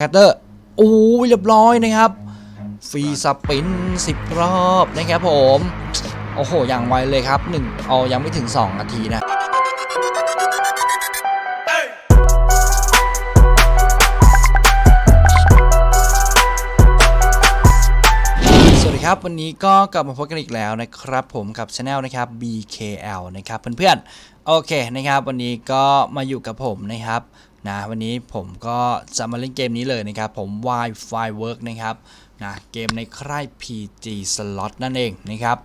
แคตเตอร์โอ้เรียบร้อยนะครับฟรีสปิน10 รอบนะครับผม โอ้โห อย่างไวเลยครับ1เอายังไม่ถึง 2 นาทีนะ ครับ วันนี้ก็กลับมาพบกันอีกแล้วนะครับ ผมกับช anel นะครับ BKL นะครับเพื่อนๆโอเคนะครับวันนี้ก็มาอยู่กับผมนะครับนะวันนี้ผมก็จะมาเล่นเกมนี้เลยนะครับผม Wi-Fi Work นะครับนะเกมในค่าย PG Slot นั่นเองนะครับ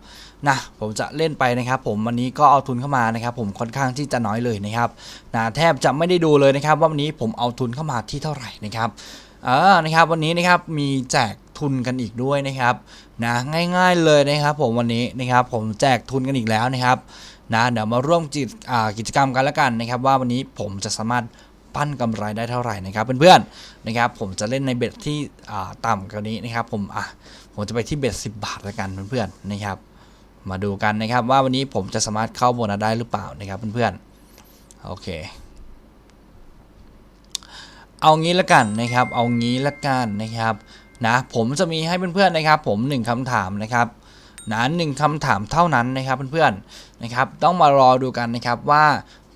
นะผมจะเล่นไปนะครับ ผมวันนี้ก็เอาทุนเข้ามานะครับ ผมค่อนข้างที่จะน้อยเลยนะครับนะแทบจะไม่ได้ดูเลยนะครับ ว่าวันนี้ผมเอาทุนเข้ามาที่เท่าไหร่นะครับเออนะครับวันนี้นะครับมีแจก ทุนกันอีกด้วยนะครับนะง่ายๆเลยนะครับผมวันนี้นะครับผมแจกทุนกันอีกแล้วนะครับนะเดี๋ยวมาร่วมกิจอ่ากิจกรรมกันแล้วกันนะครับ ว่าวันนี้ผมจะสามารถปั้นกำไรได้เท่าไหร่นะครับเพื่อนๆนะครับผมจะเล่นในเบ็ดที่ต่ำกว่านี้นะครับผมอะผมจะไปที่เบ็ด10 บาทแล้วกันเพื่อนๆนะครับ มาดูกันนะครับว่าวันนี้ผมจะสามารถเข้าโบนัสได้หรือเปล่านะครับเพื่อนๆโอเค เอางี้ละกันนะครับ เอางี้ละกันนะครับ นะผมจะมีให้เพื่อนๆนะครับ ผม1คำถามนะครับนะหนึ่งคำถามเท่านั้นนะครับเพื่อนๆนะครับ ต้องมารอดูกันนะครับว่า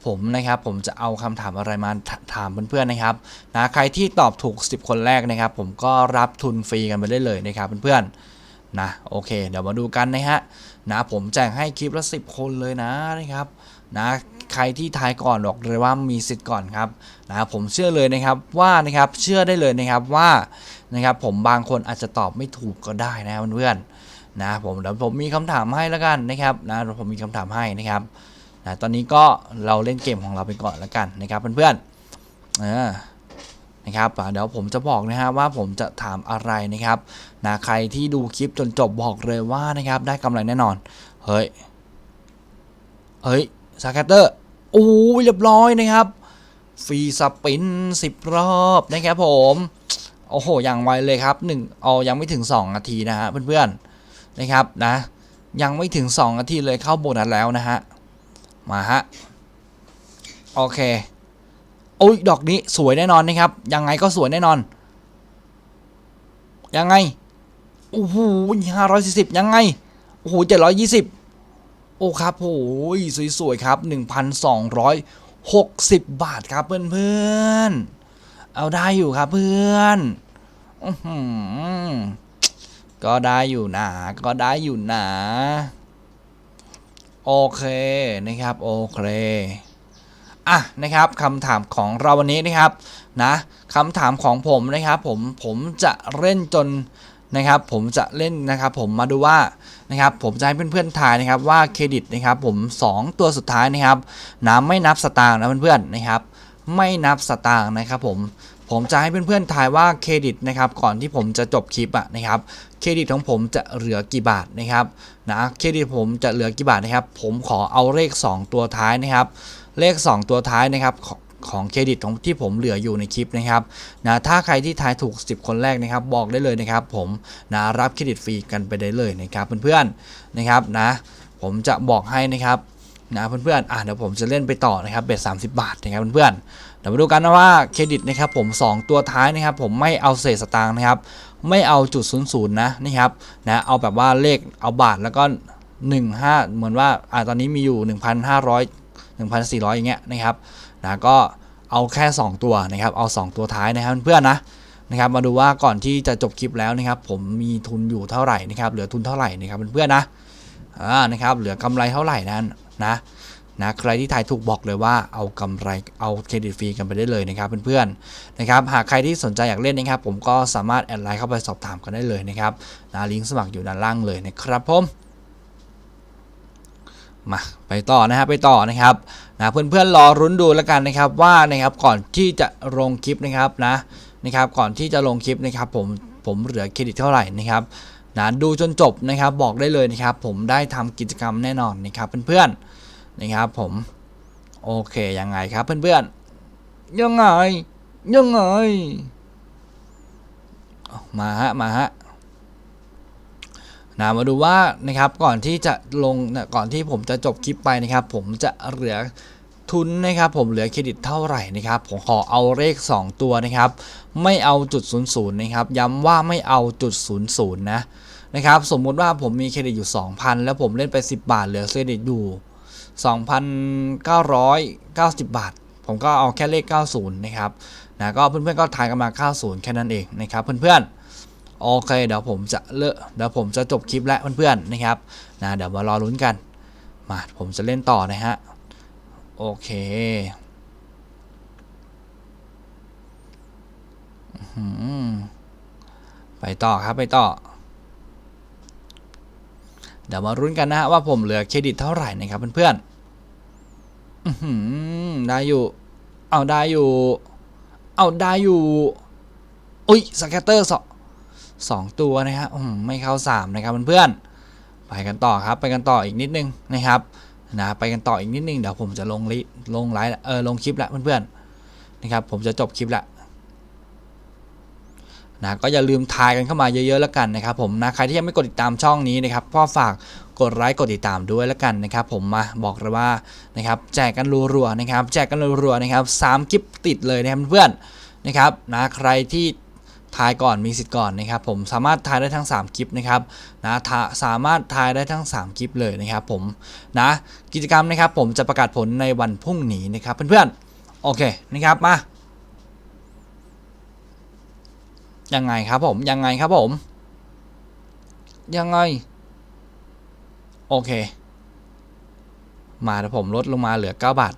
ผมนะครับผมจะเอาคำถามอะไรมาถถามเพื่อนๆนะครับนะใครที่ตอบถูก 10 คนแรกนะครับ ผมก็รับทุนฟรีกันไปได้เลยนะครับเพื่อนๆนะโอเค เดี๋ยวมาดูกันนะฮะนะผมแจกให้คลิปละ 10 คนเลยนะนะครับนะ ใครที่ทายก่อนบอกเลยว่ามีสิทธิ์ก่อนครับนะผมเชื่อเลยนะครับว่านะครับเชื่อได้เลยนะครับว่านะครับผมบางคนอาจจะตอบไม่ถูกก็ได้นะเพื่อนๆนะผมเดี๋ยวผมมีคำถามให้แล้วกันนะครับนะผมมีคำถามให้นะครับนะตอนนี้ก็เราเล่นเกมของเราไปก่อนแล้วกันนะครับเพื่อนๆนะครับเดี๋ยวผมจะบอกนะฮะว่าผมจะถามอะไรนะครับนะใครที่ดูคลิปจนจบบอกเลยว่านะครับได้กำไรแน่นอน เฮ้ย เฮ้ย สแคตเตอร์โอ้เรียบร้อยนะครับฟรีสปิน10รอบนะครับผมโอ้โหอย่างไวเลยครับ1เอายังไม่ถึง 2 นาทีนะฮะเพื่อนๆนะครับนะ ยังไม่ถึง 2 นาทีเลยเข้าโบนัสแล้วนะฮะมาฮะโอเคโอ้ยดอกนี้สวยแน่นอนนะครับ ยังไงก็สวยแน่นอน ยังไงโอ้โหห้าร้อยสี่สิบยังไงโอ้โหเจ็ดร้อยยี่สิบ โอ้ครับโอ้ยสวยๆครับหนึ่งพันสองร้อย60 บาทครับเพื่อนๆ เอาได้อยู่ครับเพื่อนก็ได้อยู่นะก็ได้อยู่นะโอเคนะครับโอเคอะนะครับคำถามของเราวันนี้นะครับนะคำถามของผมนะครับผมผมจะเล่นจน นะครับผมจะเล่นนะครับผมมาดูว่านะครับผมจะให้เพื่อนๆทายนะครับว่าเครดิตนะครับผม 2 ตัวสุดท้ายนะครับนะไม่นับสตางค์นะเพื่อนๆนะครับไม่นับสตางค์นะครับผมผมจะให้เพื่อนๆทายว่าเครดิตนะครับก่อนที่ผมจะจบคลิปอะนะครับเครดิตของผมจะเหลือกี่บาทนะครับนะเครดิตผมจะเหลือกี่บาทนะครับ ผมขอเอาเลข 2 ตัวท้ายนะครับ เลข 2 ตัวท้ายนะครับ ของเครดิตของที่ผมเหลืออยู่ในคลิปนะครับนะถ้าใครที่ทายถูก 10 คนแรกนะครับ บอกได้เลยนะครับ ผมนะรับเครดิตฟรีกันไปได้เลยนะครับเพื่อนๆนะครับนะผมจะบอกให้นะครับนะเพื่อนๆอะเดี๋ยวผมจะเล่นไปต่อนะครับเบ็ด30บาทนะครับเพื่อนๆเดี๋ยวมาดูกันนะว่าเครดิตนะครับผม 2 ตัวท้ายนะครับ ผมไม่เอาเศษสตางค์นะครับไม่เอาจุดศูนย์ศูนย์นะนี่ครับนะเอาแบบว่าเลขเอาบาทแล้วก็ 15 เหมือนว่าอ่าตอนนี้มีอยู่ 1,500 1,400 อย่างเงี้ยนะครับนะก็เอาแค่ 2 ตัวนะครับ เอา 2 ตัวท้ายนะครับเพื่อนนะนะครับ มาดูว่าก่อนที่จะจบคลิปแล้วนะครับ ผมมีทุนอยู่เท่าไหร่นะครับ เหลือทุนเท่าไหร่นะครับเพื่อนนะอ่านะครับ เหลือกำไรเท่าไหร่นั้นนะนะใครที่ทายถูกบอกเลยว่าเอากำไรเอาเครดิตฟรีกันไปได้เลยนะครับเพื่อนๆนะครับหากใครที่สนใจอยากเล่นนะครับ ผมก็สามารถแอดไลน์เข้าไปสอบถามกันได้เลยนะครับนะลิงก์สมัครอยู่ด้านล่างเลยนะครับผม มาไปต่อนะครับไปต่อนะครับนะเพื่อนๆรอรุ้นดูแล้วกันนะครับว่านะครับก่อนที่จะลงคลิปนะครับนะนะครับก่อนที่จะลงคลิปนะครับผมผมเหลือเครดิตเท่าไหร่นะครับนะดูจนจบนะครับบอกได้เลยนะครับ ผมได้ทำกิจกรรมแน่นอนนะครับเพื่อนๆนะครับผมโอเคยังไงครับเพื่อนๆยังไงยังไงมาฮะมาฮะ นะมาดูว่านะครับก่อนที่จะลงนะก่อนที่ผมจะจบคลิปไปนะครับ ผมจะเหลือทุนนะครับผมเหลือเครดิตเท่าไหร่นะครับผมขอเอาเลข 2 ตัวนะครับ ไม่เอาจุด00นย์นะครับย้ำว่าไม่เอาจุด00นะนะครับสมมุติว่าผมมีเครดิตอยู่ 2,000 แล้วผมเล่นไป 10 บาท เหลือเครดิตอยู่ 2,990 บาท ผมก็เอาแค่เลข 90 นะครับนะก็เพื่อนๆก็ทายกันมา 90 แค่นั้นเองนะครับเพื่อนๆ โอเคเดี๋ยวผมจะเลอะเดี๋ยวผมจะจบคลิปแล้วเพื่อนๆนะครับนะเดี๋ยวมารอลุ้นกัน มาผมจะเล่นต่อนะฮะโอเคอื้อหือไปต่อครับไปต่อ เดี๋ยวมารุ้นกันนะฮะว่าผมเหลือเครดิตเท่าไหร่นะครับเพื่อนๆอื้อหือได้อยู่ เอาได้อยู่ เอาได้อยู่ อุ้ยสแกตเตอร์สอง สองตัวนะฮะอืมไม่เข้าสามนะครับเพื่อนๆไปกันต่อครับไปกันต่ออีกนิดนึงนะครับนะไปกันต่ออีกนิดนึงเดี๋ยวผมจะลงลิลงไลฟ์เออลงคลิปล้วเพื่อนๆนะครับผมจะจบคลิปล้วนะก็อย่าลืมทายกันเข้ามาเยอะๆแล้วกันนะครับผมนะใครที่ยังไม่กดติดตามช่องนี้นะครับก็ฝากกดไลค์กดติดตามด้วยแล้วกันนะครับผมมาบอกเลยว่านะครับแจกกันรัวๆนะครับแจกกันรัวๆนะครับสามคลิปติดเลยนะครับเพื่อนๆนะครับนะใครที่ ทายก่อนมีสิทธิ์ก่อนนะครับผมสามารถทายได้ทั้ง 3 คลิปนะครับนะาสามารถทายได้ทั้ง 3 คลิปเลยนะครับผมนะกิจกรรมนะครับผมจะประกาศผลในวันพรุ่งนี้นะครับเพื่อนๆโอเคนะครับมายังไงครับผมยังไงครับผมยังไงโอเค มาเดี๋ยวผมลดลงมาเหลือ 9 บาท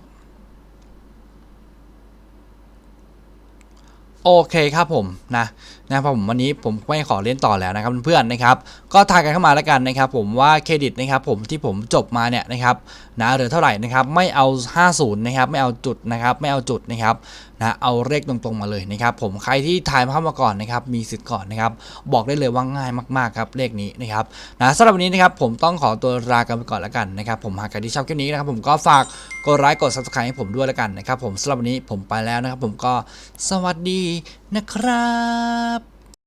โอเคครับผมนะนะครับผมวันนี้ผมไม่ขอเล่นต่อแล้วนะครับเพื่อนๆนะครับ ก็ทายกันเข้ามาแล้วกันนะครับ ผมว่าเครดิตนะครับผมที่ผมจบมาเนี่ยนะครับนะเหลือเท่าไหร่นะครับไม่เอา 50นะครับไม่เอาจุดนะครับไม่เอาจุดนะครับ นะเอาเลขตรงๆมาเลยนะครับผมใครที่ทายเข้ามาก่อนนะครับมีสิทธิ์ก่อนนะครับบอกได้เลยว่าง่ายมากๆครับเลขนี้นะครับนะสำหรับวันนี้นะครับผมต้องขอตัวลากันไปก่อนแล้วกันนะครับผมหากใครที่ชอบคลิปนี้นะครับผมก็ฝากกดไลค์กด subscribe ให้ผมด้วยแล้วกันนะครับผมสำหรับวันนี้ผมไปแล้วนะครับผมก็สวัสดีนะครับ